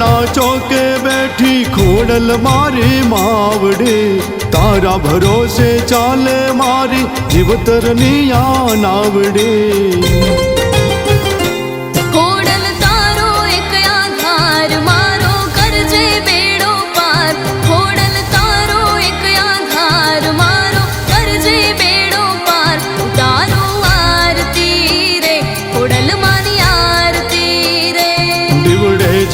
કરણપુરના ચોકે બેઠી ખોડલ મારી માવડે. તારા ભરોસે ચાલે મારી જીવતરની આ નાવડી.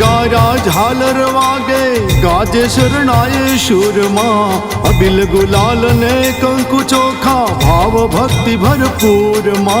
राले गाजे शरणाये शूरमा। अबिल गुलाल ने कंकु चोखा भाव भक्ति भरपूर मा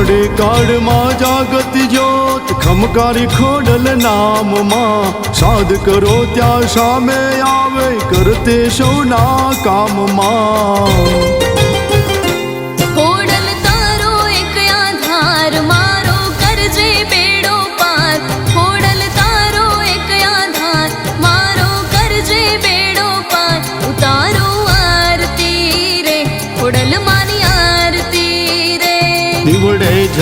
કોડે કાળમાં જાગત જ્યોત, ખમકારી ખોડલ નામમાં. સાદ કરો ત્યાં સામે આવે, કરતે સૌના કામમાં.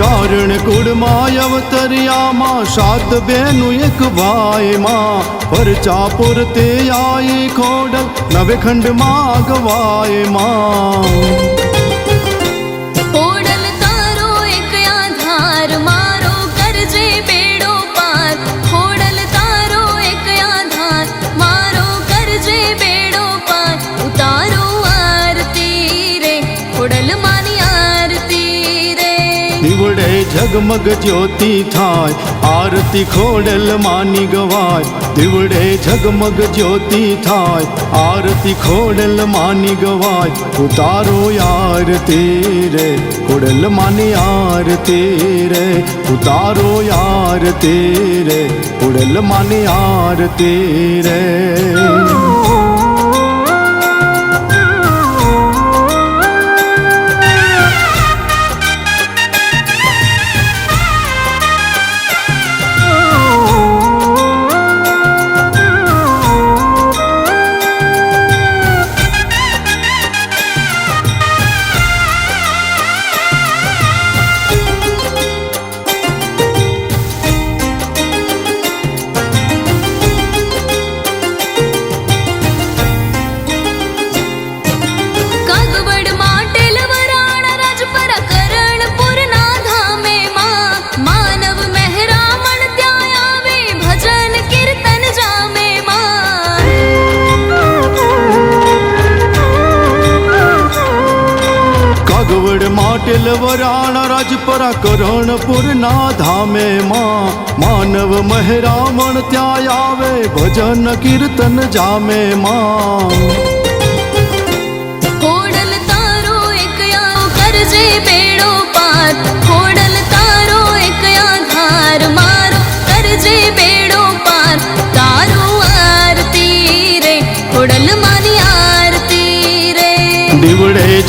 ચારણ કુળમાં અવતરિયામાં સાત બેનું એક ભાઈમાં પરચા તે આઈ ખોડલ નવે ખંડમાં ગવાયમાં ઝગમગ જ્યોતિ થાય, આરતી ખોડલ માની ગવાય, દીવડે ઝગમગ જ્યોતિ થાય, આરતી ખોડલ માની ગવાય, ઉતારો આરતી રે, ખોડલ માની આરતી રે, ઉતારો આરતી રે, ખોડલ માની આરતી રે. કાગવડ માટેલ લવરાણા રાજપરા કરણપુરના ધામે માં. માનવ મહેરામણ ત્યાં આવે, ભજન કીર્તન જામે માં. કરજે બેડો પાર.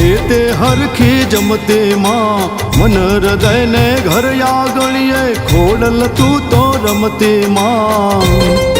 એ તે હરખી જમતે માં મન હૃદયને ઘર આગળીએ ખોડલ તું તો રમતે માં.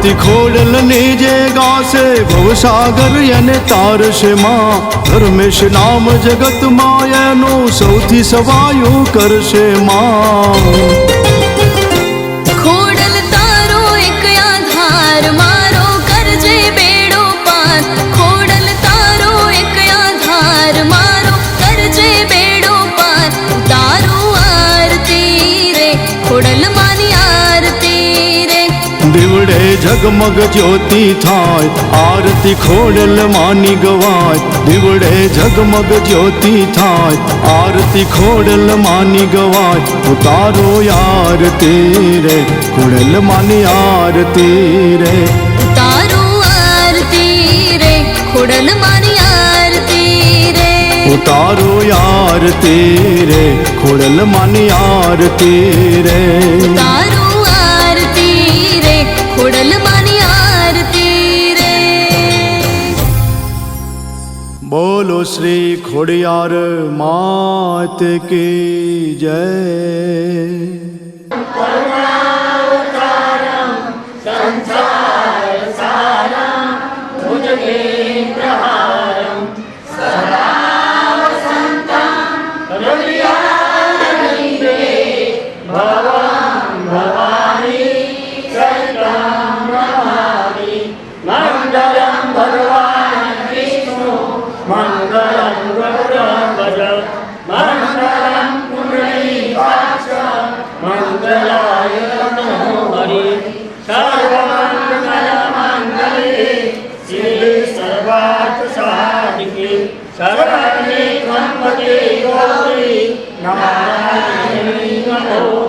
આરતી ખોડલ ને જે ગાશે ભવસાગર એને તારશે માં ધર્મેશ નામ જગત માયાનું સૌથી સવાયું કરશે માં. ઝગમગ જ્યોતિ થાય આરતી ખોડલ માની ગવાય દીવડે ઝગમગ જ્યોતિ થાય આરતી ખોડલ માની ગવાય ઉતારો આરતી રે ખોડલ માની આરતી રે. ઉતારો આરતી રે ખોડલ માની આરતી રે. ઉતારો આરતી રે ખોડલ માની આરતી રે. તારો શ્રી ખોડિયાર માત કી જય. सर्वार्थसाधिके शरण्ये त्र्यम्बके गौरी नारायणी नमोऽस्तुते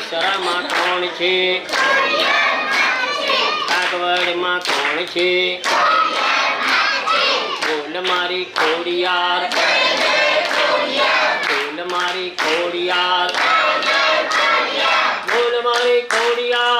શરામાં કોણ છે? કાગવડમાં કોણ છે? બોલ મારી ખોડિયાર. બોલ મારી ખોડિયાર. બોલ મારી ખોડિયાર.